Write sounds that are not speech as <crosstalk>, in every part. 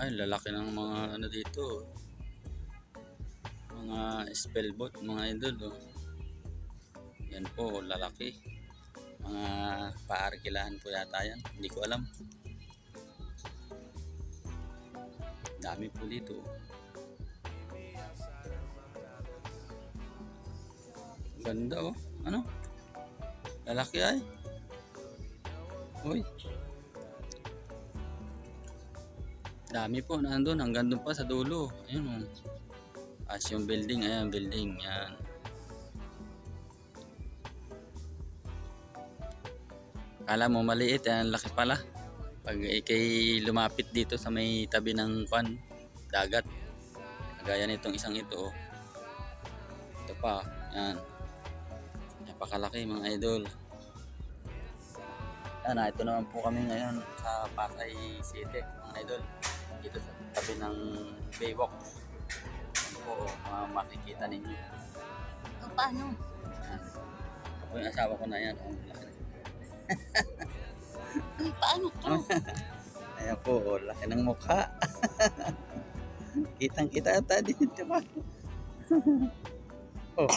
Ay, lalaki ng mga ano dito. Mga spellbot, mga idol. Oh. Yan po, lalaki. Mga paarkilahan po yata yan. Hindi ko alam. Dami po dito. Ganda oh. Ano? Lalaki ay. Uy. Dami po nandun hanggang doon pa sa dulo. Ayun oh. As yung building, ayan building, yan. Kala mo maliit, yan laki pala. Pag ikay lumapit dito sa may tabi ng kwan, dagat. Gaya nitong isang ito, oh. Ito pa, yan. Napakalaki mga idol. Yan, ah, ito naman po kami ngayon sa Pasay City, mga idol. Dito sa tabi ng Baywalk. Yan po, oh, mga makikita ninyo. O, paano? Yan. Ako yung asawa ko na yan. Oh, laki. Hmm, paano to? Ayan po, laki ng mukha. <laughs> Kitang kita ata dito, di ba? <laughs> oh.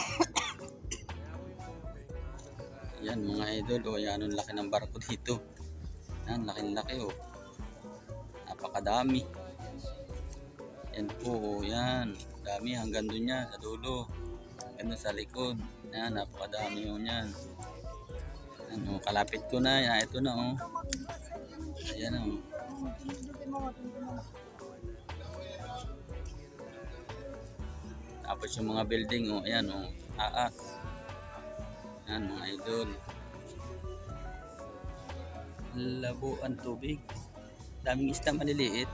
Yan mga idol, oh, yan ang laki ng barko dito. Yan, laki-laki oh. Napakadami. Yan po, yan. Dami hanggang doon yan, sa dulo. Doon sa likod. Yan, napakadami oh yan. Yan, oh, kalapit ko na. Yan, ito na oh. Ayan oh. Tapos yung mga building, oh, ayan, oh, taas. Ayan, mga idol. Labo ang tubig. Daming isda maliliit.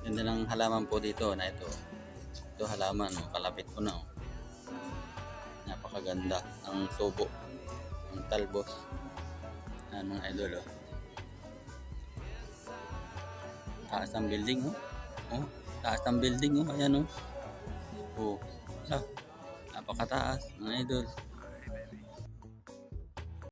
Ganda ng halaman po dito na ito. Ito halaman, oh, kalapit ko na. Oh. Napakaganda ng tubo. Ang talbos. Ayan, mga idol, oh. Taas ng building, oh. Oh, taas ng building, oh. Ayan, oh. Oh, ala. Napakataas, mga idol.